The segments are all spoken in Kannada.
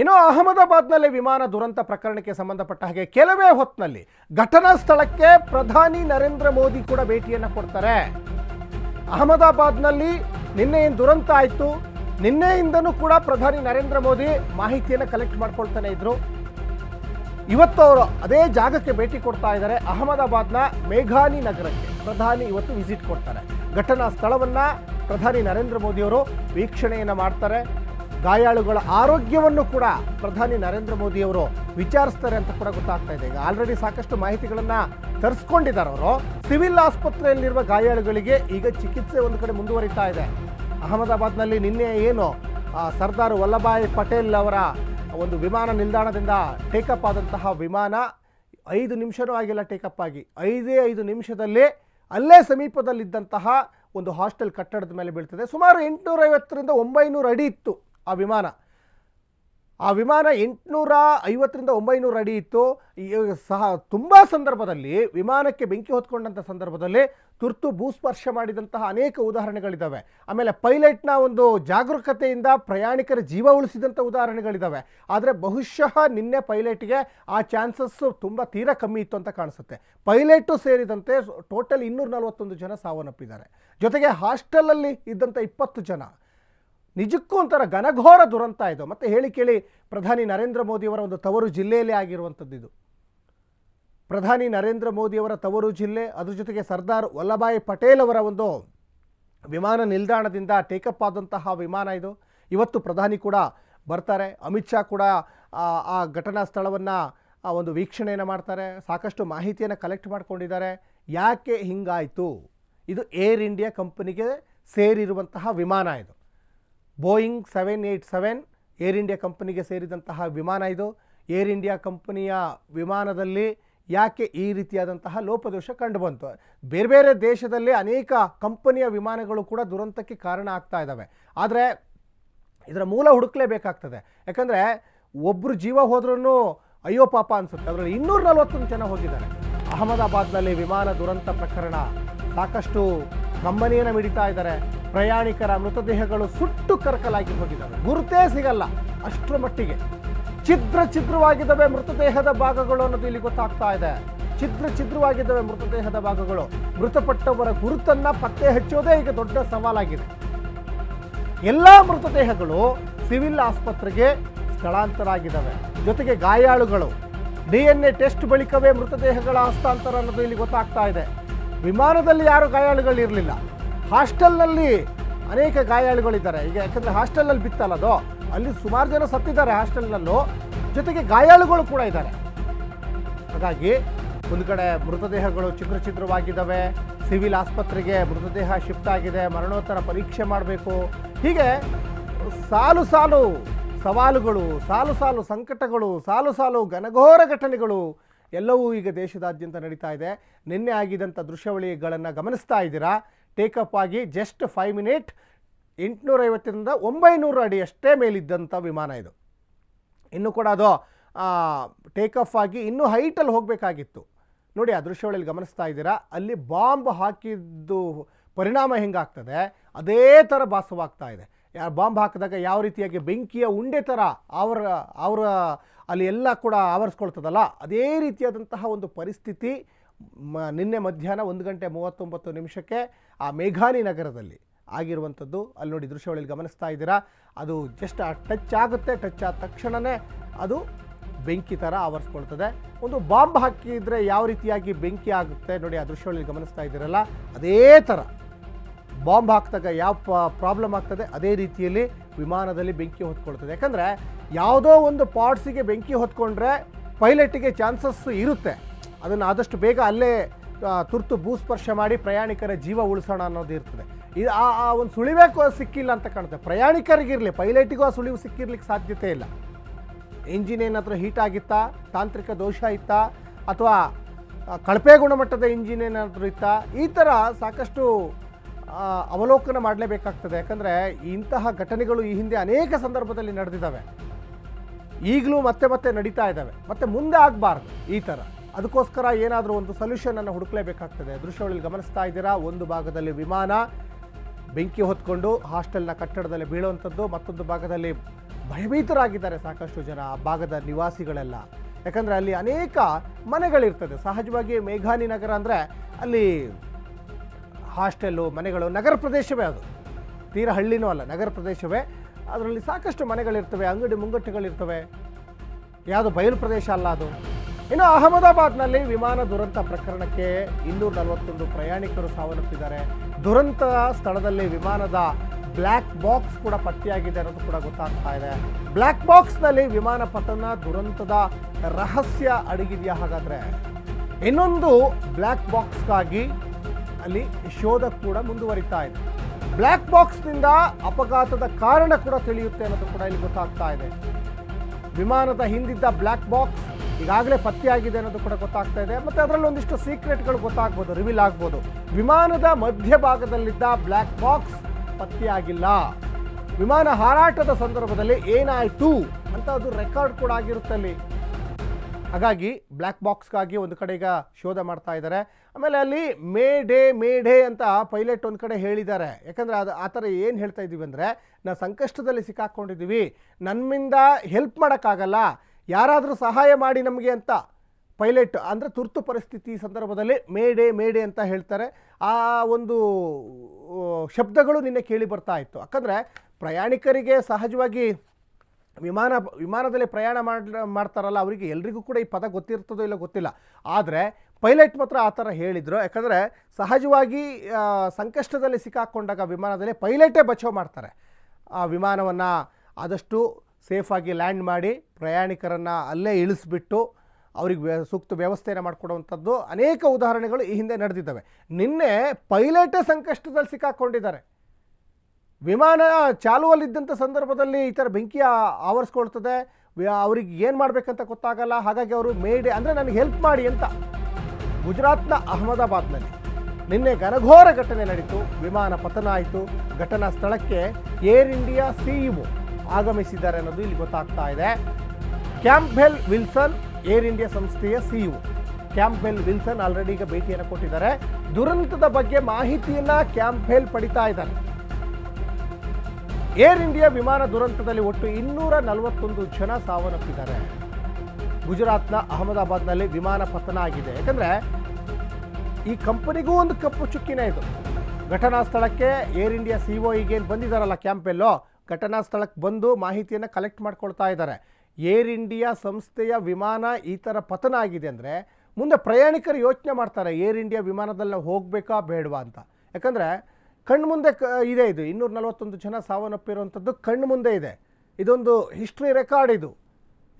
ಇನ್ನು ಅಹಮದಾಬಾದ್ನಲ್ಲಿ ವಿಮಾನ ದುರಂತ ಪ್ರಕರಣಕ್ಕೆ ಸಂಬಂಧಪಟ್ಟ ಹಾಗೆ ಕೆಲವೇ ಹೊತ್ತಿನಲ್ಲಿ ಘಟನಾ ಸ್ಥಳಕ್ಕೆ ಪ್ರಧಾನಿ ನರೇಂದ್ರ ಮೋದಿ ಕೂಡ ಭೇಟಿಯನ್ನು ಕೊಡ್ತಾರೆ. ಅಹಮದಾಬಾದ್ನಲ್ಲಿ ನಿನ್ನೆ ಏನು ದುರಂತ ಆಯಿತು, ನಿನ್ನೆಯಿಂದನೂ ಕೂಡ ಪ್ರಧಾನಿ ನರೇಂದ್ರ ಮೋದಿ ಮಾಹಿತಿಯನ್ನು ಕಲೆಕ್ಟ್ ಮಾಡ್ಕೊಳ್ತಾನೆ ಇದ್ರು. ಇವತ್ತು ಅವರು ಅದೇ ಜಾಗಕ್ಕೆ ಭೇಟಿ ಕೊಡ್ತಾ ಇದ್ದಾರೆ, ಅಹಮದಾಬಾದ್ನ ಮೇಘಾನಿ ನಗರಕ್ಕೆ. ಪ್ರಧಾನಿ ಇವತ್ತು ವಿಸಿಟ್ ಕೊಡ್ತಾರೆ. ಘಟನಾ ಸ್ಥಳವನ್ನು ಪ್ರಧಾನಿ ನರೇಂದ್ರ ಮೋದಿಯವರು ವೀಕ್ಷಣೆಯನ್ನು ಮಾಡ್ತಾರೆ. ಗಾಯಾಳುಗಳ ಆರೋಗ್ಯವನ್ನು ಕೂಡ ಪ್ರಧಾನಿ ನರೇಂದ್ರ ಮೋದಿಯವರು ವಿಚಾರಿಸ್ತಾರೆ ಅಂತ ಕೂಡ ಗೊತ್ತಾಗ್ತಾ ಇದೆ. ಈಗ ಆಲ್ರೆಡಿ ಸಾಕಷ್ಟು ಮಾಹಿತಿಗಳನ್ನು ತರಿಸ್ಕೊಂಡಿದ್ದಾರೆ ಅವರು. ಸಿವಿಲ್ ಆಸ್ಪತ್ರೆಯಲ್ಲಿರುವ ಗಾಯಾಳುಗಳಿಗೆ ಈಗ ಚಿಕಿತ್ಸೆ ಒಂದು ಕಡೆ ಮುಂದುವರಿತಾ ಇದೆ. ಅಹಮದಾಬಾದ್ನಲ್ಲಿ ನಿನ್ನೆ ಏನು ಸರ್ದಾರ್ ವಲ್ಲಭಾಯ್ ಪಟೇಲ್ ಅವರ ಒಂದು ವಿಮಾನ ನಿಲ್ದಾಣದಿಂದ ಟೇಕಪ್ ಆದಂತಹ ವಿಮಾನ ಐದು ನಿಮಿಷನೂ ಆಗಿಲ್ಲ ಟೇಕಪ್ ಆಗಿ. ಐದೇ ಐದು ನಿಮಿಷದಲ್ಲೇ ಅಲ್ಲೇ ಸಮೀಪದಲ್ಲಿದ್ದಂತಹ ಒಂದು ಹಾಸ್ಟೆಲ್ ಕಟ್ಟಡದ ಮೇಲೆ ಬೀಳ್ತದೆ. ಸುಮಾರು ಎಂಟುನೂರೈವತ್ತರಿಂದ ಒಂಬೈನೂರು ಅಡಿ ಇತ್ತು. ಆ ವಿಮಾನ. ಆ ವಿಮಾನ ಎಂಟುನೂರ ಐವತ್ತರಿಂದ ಒಂಬೈನೂರು ಅಡಿ ಇತ್ತು. ಸಹ ತುಂಬ ಸಂದರ್ಭದಲ್ಲಿ, ವಿಮಾನಕ್ಕೆ ಬೆಂಕಿ ಹೊತ್ಕೊಂಡಂಥ ಸಂದರ್ಭದಲ್ಲಿ ತುರ್ತು ಭೂಸ್ಪರ್ಶ ಮಾಡಿದಂತಹ ಅನೇಕ ಉದಾಹರಣೆಗಳಿದ್ದಾವೆ ಆಮೇಲೆ ಪೈಲಟ್ನ ಒಂದು ಜಾಗರೂಕತೆಯಿಂದ ಪ್ರಯಾಣಿಕರ ಜೀವ ಉಳಿಸಿದಂಥ ಉದಾಹರಣೆಗಳಿದ್ದಾವೆ ಆದರೆ ಬಹುಶಃ ನಿನ್ನೆ ಪೈಲಟ್ಗೆ ಆ ಚಾನ್ಸಸ್ಸು ತುಂಬ ತೀರಾ ಕಮ್ಮಿ ಇತ್ತು ಅಂತ ಕಾಣಿಸುತ್ತೆ. ಪೈಲಟು ಸೇರಿದಂತೆ ಟೋಟಲ್ ಇನ್ನೂರ ನಲವತ್ತೊಂದು ಜನ ಸಾವನ್ನಪ್ಪಿದ್ದಾರೆ. ಜೊತೆಗೆ ಹಾಸ್ಟೆಲಲ್ಲಿ ಇದ್ದಂಥ ಇಪ್ಪತ್ತು ಜನ. ನಿಜಕ್ಕೂ ಒಂಥರ ಘನಘೋರ ದುರಂತ ಇದು. ಮತ್ತೆ ಹೇಳಿ ಕೇಳಿ, ಪ್ರಧಾನಿ ನರೇಂದ್ರ ಮೋದಿಯವರ ಒಂದು ತವರು ಜಿಲ್ಲೆಯಲ್ಲೇ ಆಗಿರುವಂಥದ್ದು ಇದು. ಪ್ರಧಾನಿ ನರೇಂದ್ರ ಮೋದಿಯವರ ತವರು ಜಿಲ್ಲೆ, ಅದ್ರ ಜೊತೆಗೆ ಸರ್ದಾರ್ ವಲ್ಲಭಾಯಿ ಪಟೇಲ್ ಅವರ ಒಂದು ವಿಮಾನ ನಿಲ್ದಾಣದಿಂದ ಟೇಕಪ್ ಆದಂತಹ ವಿಮಾನ ಇದು. ಇವತ್ತು ಪ್ರಧಾನಿ ಕೂಡ ಬರ್ತಾರೆ. ಅಮಿತ್ ಶಾ ಕೂಡ ಆ ಘಟನಾ ಸ್ಥಳವನ್ನು ಒಂದು ವೀಕ್ಷಣೆಯನ್ನು ಮಾಡ್ತಾರೆ. ಸಾಕಷ್ಟು ಮಾಹಿತಿಯನ್ನು ಕಲೆಕ್ಟ್ ಮಾಡ್ಕೊಂಡಿದ್ದಾರೆ. ಯಾಕೆ ಹಿಂಗಾಯಿತು? ಇದು ಏರ್ ಇಂಡಿಯಾ ಕಂಪನಿಗೆ ಸೇರಿರುವಂತಹ ವಿಮಾನ ಇದು. Boeing seven eight seven Air India ಕಂಪನಿಗೆ ಸೇರಿದಂತಹ ವಿಮಾನ ಇದು. ಏರ್ ಇಂಡಿಯಾ ಕಂಪನಿಯ ವಿಮಾನದಲ್ಲಿ ಯಾಕೆ ಈ ರೀತಿಯಾದಂತಹ ಲೋಪದೋಷ ಕಂಡುಬಂತು? ಬೇರೆ ಬೇರೆ ದೇಶದಲ್ಲಿ ಅನೇಕ ಕಂಪನಿಯ ವಿಮಾನಗಳು ಕೂಡ ದುರಂತಕ್ಕೆ ಕಾರಣ ಆಗ್ತಾ ಇದ್ದಾವೆ ಆದರೆ ಇದರ ಮೂಲ ಹುಡುಕಲೇಬೇಕಾಗ್ತದೆ ಯಾಕಂದರೆ ಒಬ್ಬರು ಜೀವ ಹೋದ್ರೂ ಅಯ್ಯೋ ಪಾಪ ಅನಿಸುತ್ತೆ. ಅದರಲ್ಲಿ ಇನ್ನೂರ ನಲವತ್ತೊಂದು ಜನ ಹೋಗಿದ್ದಾರೆ. ಅಹಮದಾಬಾದ್ನಲ್ಲಿ ವಿಮಾನ ದುರಂತ ಪ್ರಕರಣ ಸಾಕಷ್ಟು ಕಂಬನಿಯನ್ನು ಮಿಡಿತಾ ಇದ್ದಾರೆ. ಪ್ರಯಾಣಿಕರ ಮೃತದೇಹಗಳು ಸುಟ್ಟು ಕರಕಲಾಗಿ ಹೋಗಿದ್ದಾವೆ. ಗುರುತೇ ಸಿಗಲ್ಲ ಅಷ್ಟರ ಮಟ್ಟಿಗೆ. ಛಿದ್ರ ಛಿದ್ರವಾಗಿದ್ದಾವೆ ಮೃತದೇಹದ ಭಾಗಗಳು ಅನ್ನೋದು ಇಲ್ಲಿ ಗೊತ್ತಾಗ್ತಾ ಇದೆ. ಛಿದ್ರ ಛಿದ್ರವಾಗಿದ್ದಾವೆ ಮೃತದೇಹದ ಭಾಗಗಳು. ಮೃತಪಟ್ಟವರ ಗುರುತನ್ನು ಪತ್ತೆ ಹಚ್ಚೋದೇ ಈಗ ದೊಡ್ಡ ಸವಾಲಾಗಿದೆ. ಎಲ್ಲ ಮೃತದೇಹಗಳು ಸಿವಿಲ್ ಆಸ್ಪತ್ರೆಗೆ ಸ್ಥಳಾಂತರ ಆಗಿದ್ದಾವೆ ಜೊತೆಗೆ ಗಾಯಾಳುಗಳು. ಡಿ ಎನ್ ಎ ಟೆಸ್ಟ್ ಬಳಿಕವೇ ಮೃತದೇಹಗಳ ಹಸ್ತಾಂತರ ಅನ್ನೋದು ಇಲ್ಲಿ ಗೊತ್ತಾಗ್ತಾ ಇದೆ. ವಿಮಾನದಲ್ಲಿ ಯಾರು ಗಾಯಾಳುಗಳಿರಲಿಲ್ಲ. ಹಾಸ್ಟೆಲ್ನಲ್ಲಿ ಅನೇಕ ಗಾಯಾಳುಗಳಿದ್ದಾರೆ. ಈಗ ಯಾಕಂದರೆ ಹಾಸ್ಟೆಲ್ನಲ್ಲಿ ಬಿತ್ತಲ್ಲ ಅದು? ಅಲ್ಲಿ ಸುಮಾರು ಜನ ಸತ್ತಿದ್ದಾರೆ ಹಾಸ್ಟೆಲ್ನಲ್ಲೂ. ಜೊತೆಗೆ ಗಾಯಾಳುಗಳು ಕೂಡ ಇದ್ದಾರೆ. ಹಾಗಾಗಿ ಒಂದು ಕಡೆ ಮೃತದೇಹಗಳು ಚಿತ್ರ ಚಿತ್ರವಾಗಿದ್ದಾವೆ. ಸಿವಿಲ್ ಆಸ್ಪತ್ರೆಗೆ ಮೃತದೇಹ ಶಿಫ್ಟ್ ಆಗಿದೆ. ಮರಣೋತ್ತರ ಪರೀಕ್ಷೆ ಮಾಡಬೇಕು. ಹೀಗೆ ಸಾಲು ಸಾಲು ಸವಾಲುಗಳು, ಸಾಲು ಸಾಲು ಸಂಕಟಗಳು, ಸಾಲು ಸಾಲು ಘನಘೋರ ಘಟನೆಗಳು ಎಲ್ಲವೂ ಈಗ ದೇಶದಾದ್ಯಂತ ನಡೀತಾ ಇದೆ. ನಿನ್ನೆ ಆಗಿದಂಥ ದೃಶ್ಯಾವಳಿಗಳನ್ನು ಗಮನಿಸ್ತಾ ಇದ್ದೀರಾ? ಟೇಕಪ್ ಆಗಿ ಜಸ್ಟ್ ಫೈವ್ ಮಿನಿಟ್ ಎಂಟುನೂರೈವತ್ತರಿಂದ ಒಂಬೈನೂರು ಅಡಿ ಅಷ್ಟೇ ಮೇಲಿದ್ದಂಥ ವಿಮಾನ ಇದು. ಇನ್ನು ಕೂಡ ಅದು ಟೇಕ್ ಆಫ್ ಆಗಿ ಇನ್ನೂ ಹೈಟಲ್ಲಿ ಹೋಗಬೇಕಾಗಿತ್ತು. ನೋಡಿ, ಆ ದೃಶ್ಯಾವಳಿಯಲ್ಲಿ ಗಮನಿಸ್ತಾ ಇದ್ದೀರಾ? ಅಲ್ಲಿ ಬಾಂಬ್ ಹಾಕಿದ್ದು ಪರಿಣಾಮ ಹೆಂಗಾಗ್ತದೆ? ಅದೇ ಥರ ಭಾಸವಾಗ್ತಾ ಇದೆ. ಬಾಂಬ್ ಹಾಕಿದಾಗ ಯಾವ ರೀತಿಯಾಗಿ ಬೆಂಕಿಯ ಉಂಡೆ ಥರ ಅವರ ಅವರ ಅಲ್ಲಿ ಎಲ್ಲ ಕೂಡ ಆವರಿಸ್ಕೊಳ್ತದಲ್ಲ? ಅದೇ ರೀತಿಯಾದಂತಹ ಒಂದು ಪರಿಸ್ಥಿತಿ ಮ, ನಿನ್ನೆ ಮಧ್ಯಾಹ್ನ ಒಂದು ಗಂಟೆ ಮೂವತ್ತೊಂಬತ್ತು ನಿಮಿಷಕ್ಕೆ ಆ ಮೇಘಾನಿ ನಗರದಲ್ಲಿ ಆಗಿರುವಂಥದ್ದು. ಅಲ್ಲಿ ನೋಡಿ ದೃಶ್ಯಗಳಲ್ಲಿ ಗಮನಿಸ್ತಾ ಇದ್ದೀರಾ? ಅದು ಜಸ್ಟ್ ಟಚ್ ಆಗುತ್ತೆ ಟಚ್ ಆದ ತಕ್ಷಣವೇ ಅದು ಬೆಂಕಿ ಥರ ಆವರಿಸ್ಕೊಳ್ತದೆ. ಒಂದು ಬಾಂಬ್ ಹಾಕಿದರೆ ಯಾವ ರೀತಿಯಾಗಿ ಬೆಂಕಿ ಆಗುತ್ತೆ? ನೋಡಿ ಆ ದೃಶ್ಯಗಳಲ್ಲಿ ಗಮನಿಸ್ತಾ ಇದ್ದೀರಲ್ಲ? ಅದೇ ಥರ. ಬಾಂಬ್ ಹಾಕಿದಾಗ ಯಾವ ಪ್ರಾಬ್ಲಮ್ ಆಗ್ತದೆ? ಅದೇ ರೀತಿಯಲ್ಲಿ ವಿಮಾನದಲ್ಲಿ ಬೆಂಕಿ ಹೊತ್ಕೊಳ್ತದೆ. ಯಾಕಂದರೆ ಯಾವುದೋ ಒಂದು ಪಾರ್ಟ್ಸಿಗೆ ಬೆಂಕಿ ಹೊತ್ಕೊಂಡ್ರೆ ಪೈಲಟಿಗೆ ಚಾನ್ಸಸ್ ಇರುತ್ತೆ. ಅದನ್ನು ಆದಷ್ಟು ಬೇಗ ಅಲ್ಲೇ ತುರ್ತು ಭೂಸ್ಪರ್ಶ ಮಾಡಿ ಪ್ರಯಾಣಿಕರ ಜೀವ ಉಳಿಸೋಣ ಅನ್ನೋದು ಇರ್ತದೆ. ಇದು ಆ ಆ ಒಂದು ಸುಳಿಬೇಕು ಸಿಕ್ಕಿಲ್ಲ ಅಂತ ಕಾಣುತ್ತೆ. ಪ್ರಯಾಣಿಕರಿಗಿರಲಿ, ಪೈಲಟಿಗೂ ಆ ಸುಳಿವು ಸಿಕ್ಕಿರ್ಲಿಕ್ಕೆ ಸಾಧ್ಯತೆ ಇಲ್ಲ. ಇಂಜಿನ್ ಏನಾದರೂ ಹೀಟ್ ಆಗಿತ್ತಾ? ತಾಂತ್ರಿಕ ದೋಷ ಇತ್ತಾ? ಅಥವಾ ಕಳಪೆ ಗುಣಮಟ್ಟದ ಇಂಜಿನ್ ಏನಾದರೂ ಇತ್ತಾ? ಈ ಥರ ಸಾಕಷ್ಟು ಅವಲೋಕನ ಮಾಡಲೇಬೇಕಾಗ್ತದೆ. ಯಾಕಂದರೆ ಇಂತಹ ಘಟನೆಗಳು ಈ ಹಿಂದೆ ಅನೇಕ ಸಂದರ್ಭದಲ್ಲಿ ನಡೆದಿದ್ದಾವೆ. ಈಗಲೂ ಮತ್ತೆ ಮತ್ತೆ ನಡೀತಾ ಇದ್ದಾವೆ. ಮತ್ತೆ ಮುಂದೆ ಆಗಬಾರ್ದು ಈ ಥರ ಅದಕ್ಕೋಸ್ಕರ ಏನಾದರೂ ಒಂದು ಸೊಲ್ಯೂಷನನ್ನು ಹುಡುಕಲೇಬೇಕಾಗ್ತದೆ. ದೃಶ್ಯಗಳಲ್ಲಿ ಗಮನಿಸ್ತಾ ಇದ್ದೀರಾ? ಒಂದು ಭಾಗದಲ್ಲಿ ವಿಮಾನ, ಬೆಂಕಿ ಹೊತ್ಕೊಂಡು ಹಾಸ್ಟೆಲ್ನ ಕಟ್ಟಡದಲ್ಲಿ ಬೀಳುವಂಥದ್ದು, ಮತ್ತೊಂದು ಭಾಗದಲ್ಲಿ ಭಯಭೀತರಾಗಿದ್ದಾರೆ ಸಾಕಷ್ಟು ಜನ, ಆ ಭಾಗದ ನಿವಾಸಿಗಳೆಲ್ಲ. ಯಾಕಂದರೆ ಅಲ್ಲಿ ಅನೇಕ ಮನೆಗಳಿರ್ತದೆ. ಸಹಜವಾಗಿ ಮೇಘಾನಿ ನಗರ ಅಂದರೆ ಅಲ್ಲಿ ಹಾಸ್ಟೆಲ್ಲು ಮನೆಗಳು, ನಗರ ಪ್ರದೇಶವೇ ಅದು. ತೀರ ಹಳ್ಳಿನೂ ಅಲ್ಲ, ನಗರ ಪ್ರದೇಶವೇ. ಅದರಲ್ಲಿ ಸಾಕಷ್ಟು ಮನೆಗಳಿರ್ತವೆ, ಅಂಗಡಿ ಮುಂಗಟ್ಟುಗಳಿರ್ತವೆ. ಯಾವುದು ಬಯಲು ಪ್ರದೇಶ ಅಲ್ಲ ಅದು. ಇನ್ನು ಅಹಮದಾಬಾದ್ನಲ್ಲಿ ವಿಮಾನ ದುರಂತ ಪ್ರಕರಣಕ್ಕೆ ಇನ್ನೂರ ನಲವತ್ತೊಂದು ಪ್ರಯಾಣಿಕರು ಸಾವನ್ನಪ್ಪಿದ್ದಾರೆ. ದುರಂತ ಸ್ಥಳದಲ್ಲಿ ವಿಮಾನದ ಬ್ಲ್ಯಾಕ್ ಬಾಕ್ಸ್ ಕೂಡ ಪತ್ತೆಯಾಗಿದೆ ಅನ್ನೋದು ಕೂಡ ಗೊತ್ತಾಗ್ತಾ ಇದೆ. ಬ್ಲ್ಯಾಕ್ ಬಾಕ್ಸ್ನಲ್ಲಿ ವಿಮಾನ ಪತನ, ದುರಂತದ ರಹಸ್ಯ ಅಡಗಿದೆಯಾ ಹಾಗಾದರೆ? ಇನ್ನೊಂದು ಬ್ಲ್ಯಾಕ್ ಬಾಕ್ಸ್ಗಾಗಿ ಅಲ್ಲಿ ಶೋಧ ಕೂಡ ಮುಂದುವರಿತಾ ಇದೆ. ಬ್ಲ್ಯಾಕ್ ಬಾಕ್ಸ್ನಿಂದ ಅಪಘಾತದ ಕಾರಣ ಕೂಡ ತಿಳಿಯುತ್ತೆ ಅನ್ನೋದು ಕೂಡ ಇಲ್ಲಿ ಗೊತ್ತಾಗ್ತಾ ಇದೆ. ವಿಮಾನದ ಹಿಂದಿದ್ದ ಬ್ಲ್ಯಾಕ್ ಬಾಕ್ಸ್ ಈಗಾಗಲೇ ಪತ್ತೆಯಾಗಿದೆ ಅನ್ನೋದು ಕೂಡ ಗೊತ್ತಾಗ್ತಾ ಇದೆ. ಮತ್ತೆ ಅದರಲ್ಲಿ ಒಂದಿಷ್ಟು ಸೀಕ್ರೆಟ್ಗಳು ಗೊತ್ತಾಗ್ಬೋದು, ರಿವೀಲ್ ಆಗ್ಬೋದು. ವಿಮಾನದ ಮಧ್ಯಭಾಗದಲ್ಲಿದ್ದ ಬ್ಲ್ಯಾಕ್ ಬಾಕ್ಸ್ ಪತ್ತೆಯಾಗಿಲ್ಲ. ವಿಮಾನ ಹಾರಾಟದ ಸಂದರ್ಭದಲ್ಲಿ ಏನಾಯಿತು? ಅಂತ ಅದು ರೆಕಾರ್ಡ್ ಕೂಡ ಆಗಿರುತ್ತೆ ಅಲ್ಲಿ. ಹಾಗಾಗಿ ಬ್ಲ್ಯಾಕ್ ಬಾಕ್ಸ್ಗಾಗಿ ಒಂದು ಕಡೆ ಈಗ ಶೋಧ ಮಾಡ್ತಾ ಇದ್ದಾರೆ. ಆಮೇಲೆ ಅಲ್ಲಿ ಮೇ ಡೇ ಮೇ ಡೇ ಅಂತ ಪೈಲಟ್ ಒಂದು ಕಡೆ ಹೇಳಿದ್ದಾರೆ. ಯಾಕಂದರೆ ಅದು ಆ ಥರ ಏನು ಹೇಳ್ತಾ ಇದ್ದೀವಿ ಅಂದರೆ, ನಾವು ಸಂಕಷ್ಟದಲ್ಲಿ ಸಿಕ್ಕಾಕ್ಕೊಂಡಿದ್ದೀವಿ ನನ್ನಿಂದ ಹೆಲ್ಪ್ ಮಾಡೋಕ್ಕಾಗಲ್ಲ. ಯಾರಾದರೂ ಸಹಾಯ ಮಾಡಿ ನಮಗೆ ಅಂತ ಪೈಲಟ್ ಅಂದರೆ ತುರ್ತು ಪರಿಸ್ಥಿತಿ ಸಂದರ್ಭದಲ್ಲಿ ಮೇಡೆ ಮೇಡೆ ಅಂತ ಹೇಳ್ತಾರೆ. ಆ ಒಂದು ಶಬ್ದಗಳು ನಿನ್ನೆ ಕೇಳಿ ಬರ್ತಾ ಇತ್ತು. ಯಾಕಂದರೆ ಪ್ರಯಾಣಿಕರಿಗೆ ಸಹಜವಾಗಿ ವಿಮಾನ ವಿಮಾನದಲ್ಲಿ ಪ್ರಯಾಣ ಮಾಡ್ ಮಾಡ್ತಾರಲ್ಲ, ಅವರಿಗೆ ಎಲ್ರಿಗೂ ಕೂಡ ಈ ಪದ ಗೊತ್ತಿರ್ತದೋ ಇಲ್ಲ ಗೊತ್ತಿಲ್ಲ. ಆದರೆ ಪೈಲಟ್ ಮಾತ್ರ ಆ ಥರ ಹೇಳಿದರು. ಯಾಕಂದರೆ ಸಹಜವಾಗಿ ಸಂಕಷ್ಟದಲ್ಲಿ ಸಿಕ್ಕಾಕೊಂಡಾಗ ವಿಮಾನದಲ್ಲಿ ಪೈಲಟೇ ಬಚಾವ್ ಮಾಡ್ತಾರೆ. ಆ ವಿಮಾನವನ್ನು ಆದಷ್ಟು ಸೇಫಾಗಿ ಲ್ಯಾಂಡ್ ಮಾಡಿ ಪ್ರಯಾಣಿಕರನ್ನು ಅಲ್ಲೇ ಇಳಿಸ್ಬಿಟ್ಟು ಅವ್ರಿಗೆ ಸೂಕ್ತ ವ್ಯವಸ್ಥೆಯನ್ನು ಮಾಡಿಕೊಡುವಂಥದ್ದು ಅನೇಕ ಉದಾಹರಣೆಗಳು ಈ ಹಿಂದೆ ನಡೆದಿದ್ದಾವೆ. ನಿನ್ನೆ ಪೈಲಟೇ ಸಂಕಷ್ಟದಲ್ಲಿ ಸಿಕ್ಕಾಕೊಂಡಿದ್ದಾರೆ. ವಿಮಾನ ಚಾಲುವಲ್ಲಿದ್ದಂಥ ಸಂದರ್ಭದಲ್ಲಿ ಈ ಥರ ಬೆಂಕಿ ಆವರಿಸ್ಕೊಳ್ತದೆ. ಅವ್ರಿಗೆ ಏನು ಮಾಡಬೇಕಂತ ಗೊತ್ತಾಗಲ್ಲ. ಹಾಗಾಗಿ ಅವರು ಮೇಡೆ ಅಂದರೆ ನನಗೆ ಹೆಲ್ಪ್ ಮಾಡಿ ಅಂತ. ಗುಜರಾತ್ನ ಅಹಮದಾಬಾದ್ನಲ್ಲಿ ನಿನ್ನೆ ಘನಘೋರ ಘಟನೆ ನಡೀತು. ವಿಮಾನ ಪತನ ಆಯಿತು. ಘಟನಾ ಸ್ಥಳಕ್ಕೆ ಏರ್ ಇಂಡಿಯಾ ಸಿಇಒ ಆಗಮಿಸಿದ್ದಾರೆ ಅನ್ನೋದು ಇಲ್ಲಿ ಗೊತ್ತಾಗ್ತಾ ಇದೆ. ಕ್ಯಾಂಪ್ಬೆಲ್ ವಿಲ್ಸನ್, ಏರ್ ಇಂಡಿಯಾ ಸಂಸ್ಥೆಯ ಸಿಇಒ. ಕ್ಯಾಂಪ್ಬೆಲ್ ವಿಲ್ಸನ್ ಆಲ್ರೆಡಿ ಈಗ ಭೇಟಿಯನ್ನು ಕೊಟ್ಟಿದ್ದಾರೆ. ದುರಂತದ ಬಗ್ಗೆ ಮಾಹಿತಿಯನ್ನು ಕ್ಯಾಂಪ್ಬೆಲ್ ಪಡಿತಾ ಇದ್ದಾರೆ ಏರ್ ಇಂಡಿಯಾ ವಿಮಾನ ದುರಂತದಲ್ಲಿ ಒಟ್ಟು ಇನ್ನೂರ ನಲವತ್ತೊಂದು ಜನ ಸಾವನ್ನಪ್ಪಿದ್ದಾರೆ. ಗುಜರಾತ್ನ ಅಹಮದಾಬಾದ್ನಲ್ಲಿ ವಿಮಾನ ಪತನ ಆಗಿದೆ. ಯಾಕಂದ್ರೆ ಈ ಕಂಪನಿಗೂ ಒಂದು ಕಪ್ಪು ಚುಕ್ಕಿನೇ ಇದು. ಘಟನಾ ಸ್ಥಳಕ್ಕೆ ಏರ್ ಇಂಡಿಯಾ ಸಿ ಒ ಏನು ಬಂದಿದ್ದಾರಲ್ಲ ಕ್ಯಾಂಪೆಲ್ಲೋ, ಘಟನಾ ಸ್ಥಳಕ್ಕೆ ಬಂದು ಮಾಹಿತಿಯನ್ನು ಕಲೆಕ್ಟ್ ಮಾಡ್ಕೊಳ್ತಾ ಇದ್ದಾರೆ. ಏರ್ ಇಂಡಿಯಾ ಸಂಸ್ಥೆಯ ವಿಮಾನ ಈ ಥರ ಪತನ ಆಗಿದೆ ಅಂದರೆ ಮುಂದೆ ಪ್ರಯಾಣಿಕರು ಯೋಚನೆ ಮಾಡ್ತಾರೆ, ಏರ್ ಇಂಡಿಯಾ ವಿಮಾನದಲ್ಲಿ ಹೋಗಬೇಕಾ ಬೇಡವಾ ಅಂತ. ಯಾಕಂದರೆ ಕಣ್ಣು ಮುಂದೆ ಇದೆ ಇದು. ಇನ್ನೂರ ನಲವತ್ತೊಂದು ಜನ ಸಾವನ್ನಪ್ಪಿರುವಂಥದ್ದು ಕಣ್ಣು ಮುಂದೆ ಇದೆ. ಇದೊಂದು ಹಿಸ್ಟ್ರಿ ರೆಕಾರ್ಡ್ ಇದು.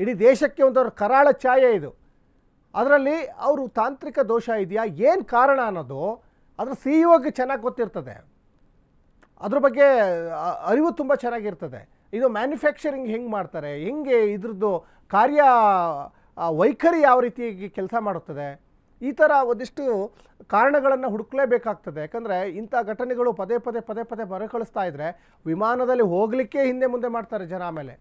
ಇಡೀ ದೇಶಕ್ಕೆ ಒಂದು ಕರಾಳ ಛಾಯೆ ಇದು. ಅದರಲ್ಲಿ ಅವರು ತಾಂತ್ರಿಕ ದೋಷ ಇದೆಯಾ? ಏನು ಕಾರಣ ಅನ್ನೋದು ಅದರ ಸಿ ಇಒಗೆ ಚೆನ್ನಾಗಿ ಗೊತ್ತಿರ್ತದೆ. ಅದ್ರ ಬಗ್ಗೆ ಅರಿವು ತುಂಬ ಚೆನ್ನಾಗಿರ್ತದೆ. ಇದು ಮ್ಯಾನುಫ್ಯಾಕ್ಚರಿಂಗ್ ಹೆಂಗೆ ಮಾಡ್ತಾರೆ? ಹೆಂಗೆ ಇದ್ರದ್ದು ಕಾರ್ಯ ವೈಖರಿ ಯಾವ ರೀತಿಯಾಗಿ ಕೆಲಸ ಮಾಡುತ್ತದೆ? ಈ ಥರ ಒಂದಿಷ್ಟು ಕಾರಣಗಳನ್ನು ಹುಡುಕಲೇಬೇಕಾಗ್ತದೆ. ಯಾಕಂದರೆ ಇಂಥ ಘಟನೆಗಳು ಪದೇ ಪದೇ ಪದೇ ಪದೇ ಮರುಕಳಿಸ್ತಾ ಇದ್ದರೆ ವಿಮಾನದಲ್ಲಿ ಹೋಗಲಿಕ್ಕೆ ಹಿಂದೆ ಮುಂದೆ ಮಾಡ್ತಾರೆ ಜನ ಆಮೇಲೆ.